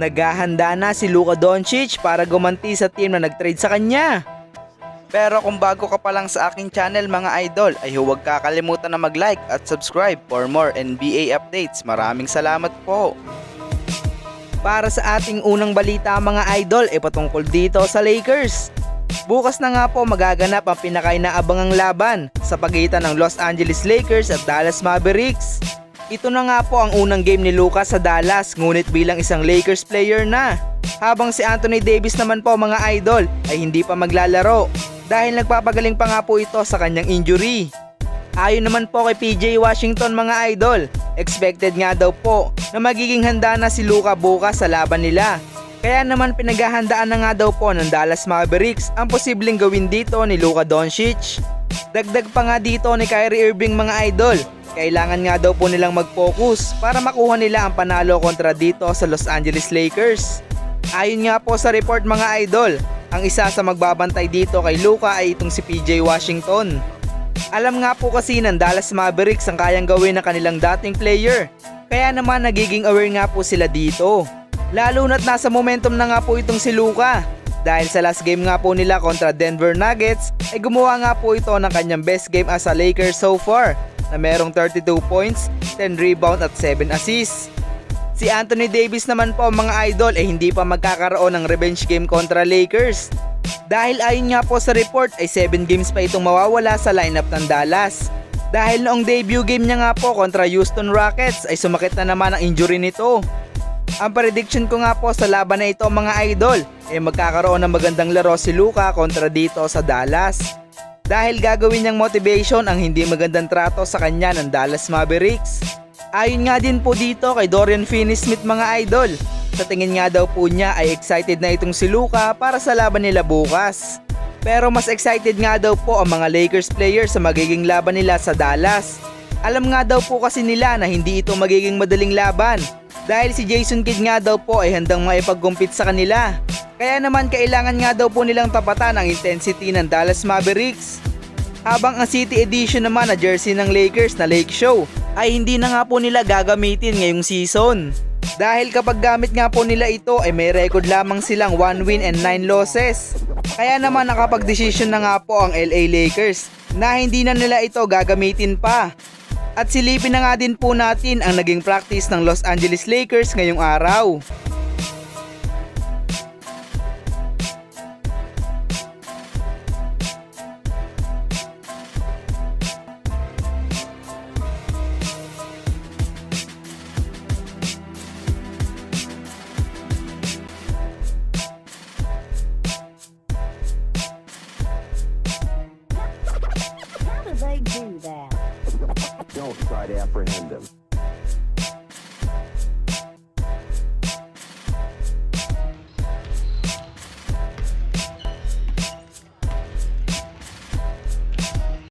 Naghahanda na si Luka Doncic para gumanti sa team na nag-trade sa kanya. Pero kung bago ka pa lang sa aking channel mga idol ay huwag kakalimutan na mag-like at subscribe for more NBA updates. Maraming salamat po. Para sa ating unang balita mga idol ay patungkol dito sa Lakers. Bukas na nga po magaganap ang pinakainaabangang laban sa pagitan ng Los Angeles Lakers at Dallas Mavericks. Ito na nga po ang unang game ni Lucas sa Dallas ngunit bilang isang Lakers player na. Habang si Anthony Davis naman po mga idol ay hindi pa maglalaro dahil nagpapagaling pa nga po ito sa kanyang injury. Ayon naman po kay PJ Washington mga idol, expected nga daw po na magiging handa na si Luka bukas sa laban nila. Kaya naman pinaghahandaan na nga daw po ng Dallas Mavericks ang posibleng gawin dito ni Luka Doncic. Dagdag pa nga dito ni Kyrie Irving mga idol, kailangan nga daw po nilang mag-focus para makuha nila ang panalo kontra dito sa Los Angeles Lakers. Ayon nga po sa report mga idol, ang isa sa magbabantay dito kay Luka ay itong si PJ Washington. Alam nga po kasi ng Dallas Mavericks ang kayang gawin ng kanilang dating player. Kaya naman nagiging aware nga po sila dito. Lalo na't nasa momentum na nga po itong si Luka. Dahil sa last game nga po nila kontra Denver Nuggets ay gumawa nga po ito ng kanyang best game as a Lakers so far na merong 32 points, 10 rebound at 7 assists. Si Anthony Davis naman po mga idol ay hindi pa magkakaroon ng revenge game kontra Lakers. Dahil ayon nga po sa report ay 7 games pa itong mawawala sa lineup ng Dallas. Dahil noong debut game niya nga po kontra Houston Rockets ay sumakit na naman ang injury nito. Ang prediction ko nga po sa laban na ito mga idol ay magkakaroon ng magandang laro si Luka kontra dito sa Dallas. Dahil gagawin niyang motivation ang hindi magandang trato sa kanya ng Dallas Mavericks. Ayon nga din po dito kay Dorian Finney-Smith mga idol. Sa tingin nga daw po niya ay excited na itong si Luka para sa laban nila bukas. Pero mas excited nga daw po ang mga Lakers players sa magiging laban nila sa Dallas. Alam nga daw po kasi nila na hindi ito magiging madaling laban dahil si Jason Kidd nga daw po ay handang maipag-compete sa kanila. Kaya naman kailangan nga daw po nilang tapatan ang intensity ng Dallas Mavericks. Habang ang City Edition naman na jersey ng Lakers na Lake Show ay hindi na nga po nila gagamitin ngayong season. Dahil kapag gamit nga po nila ito ay may record lamang silang 1 win and 9 losses. Kaya naman nakapag-desisyon na nga po ang LA Lakers na hindi na nila ito gagamitin pa. At silipin na nga din po natin ang naging practice ng Los Angeles Lakers ngayong araw. Try to apprehend him.